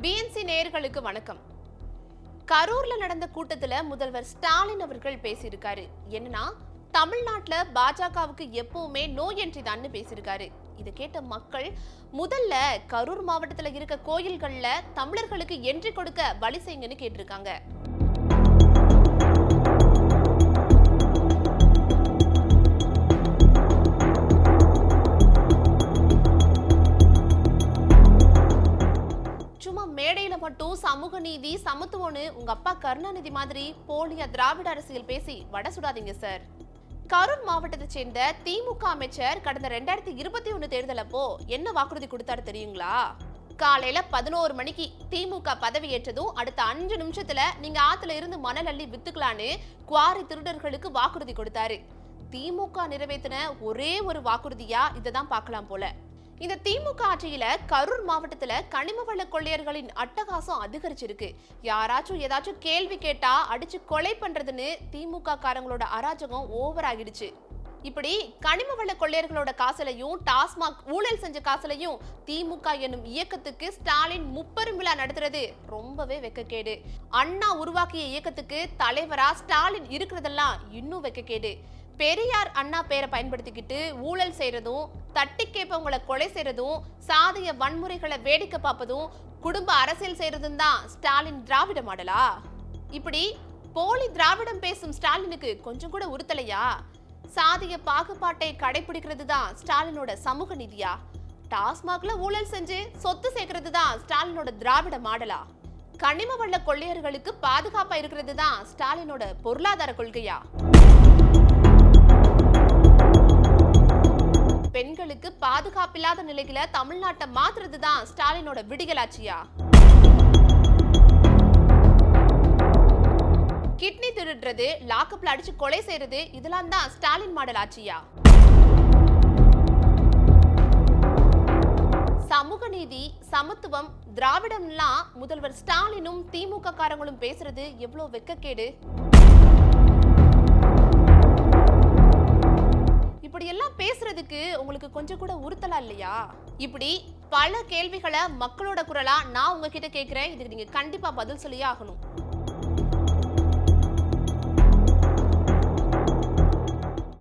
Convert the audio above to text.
BNC நேயர்களுக்கு வணக்கம். கரூர்ல நடந்த கூட்டத்துல முதல்வர் ஸ்டாலின் அவர்கள் பேசியிருக்காரு. என்னன்னா தமிழ்நாட்டுல பாஜகவுக்கு எப்பவுமே நோய் என்றிதான்னு பேசியிருக்காரு. இதை கேட்ட மக்கள் முதல்ல கரூர் மாவட்டத்துல இருக்க கோயில்கள்ல தமிழர்களுக்கு என்ட்ரி கொடுக்க வழி செய்யுங்கன்னு கேட்டிருக்காங்க. சும்மா மேடையில மட்டும் சமூக நீதி சமத்துவம்னு உங்க அப்பா கருணாநிதி மாதிரி போலியா திராவிட அரசியல் பேசி வட சுடாதீங்க சார் கரூர் மாவட்டத்தை சேர்ந்த திமுக அமைச்சர் கடந்த ரெண்டாயிரத்தி இருபத்தி ஒன்னு தேர்தல் அப்போ என்ன வாக்குறுதி கொடுத்தாரு தெரியுங்களா? காலையில பதினோரு மணிக்கு திமுக பதவி ஏற்றதும் அடுத்த அஞ்சு நிமிஷத்துல நீங்க ஆத்துல இருந்து மணல் அள்ளி வித்துக்கலான்னு குவாரி திருடர்களுக்கு வாக்குறுதி கொடுத்தாரு. திமுக நிறைவேற்றின ஒரே ஒரு வாக்குறுதியா இதை தான் பார்க்கலாம் போல. இந்த திமுக ஆட்சியில கரூர் மாவட்டத்துல கனிம வள கொள்ளையர்களின் அட்டகாசம் அதிகரிச்சிருக்கு. யாராச்சும் ஏதாச்சும் கேள்வி கேட்டா அடிச்சு கொலை பண்றதுன்னு திமுக காரங்களோட அராஜகம் ஓவர் ஆகிடுச்சு. இப்படி கனிம வள கொள்ளையர்களோட காசுலையும் டாஸ்மாக் ஊழல் செஞ்ச காசுலையும் திமுக என்னும் இயக்கத்துக்கு ஸ்டாலின் முப்பெரும் விழா நடத்துறது ரொம்பவே வெக்கக்கேடு. அண்ணா உருவாக்கிய இயக்கத்துக்கு தலைவரா ஸ்டாலின் இருக்கிறதெல்லாம் இன்னும் வெக்கக்கேடு. பெரியார் அண்ணா பேரை பயன்படுத்திக்கிட்டு ஊழல் செய்யறதும் தட்டி கேட்பவங்களை கொலை செய்யறதும் சாதிய வன்முறைகளை வேடிக்கை பார்ப்பதும் குடும்ப அரசியல் செய்யறதும் தான் ஸ்டாலின் திராவிட மாடலா? இப்படி போலி திராவிடம் பேசும் ஸ்டாலினுக்கு கொஞ்சம் கூட உறுத்தலையா? சாதிய பாகுபாட்டை கடைபிடிக்கிறது தான் ஸ்டாலினோட சமூக நீதியா? டாஸ்மாக்ல ஊழல் செஞ்சு சொத்து சேர்க்கறது தான் ஸ்டாலினோட திராவிட மாடலா? கனிம வள்ள கொள்ளையர்களுக்கு பாதுகாப்பா இருக்கிறது தான் ஸ்டாலினோட பொருளாதார கொள்கையா? பாதுகாப்பில்லாத நிலையில தமிழ்நாட்டை மாத்துறது தான் ஸ்டாலினோட விடிகளாட்சியா கிட்னி திருடுறது லாக்கப்ல அடிச்சு கொலை செய்யறது இதெல்லாம் தான் ஸ்டாலின் மாடல் ஆச்சியா சமூக நீதி சமத்துவம் திராவிடம்லாம் முதல்வர் ஸ்டாலினும் திமுக காரங்களும் பேசுறது எவ்வளவு வெக்கக்கேடு? அப்படியெல்லாம் எல்லாம் பேசுறதுக்கு உங்களுக்கு கொஞ்சம் கூட உறுத்தலா இல்லையா? இப்படி பல கேள்விகளை மக்களோட குரலா நான் உங்ககிட்ட கேட்கிறேன் இதுக்கு நீங்க கண்டிப்பா பதில் சொல்லியே ஆகணும்.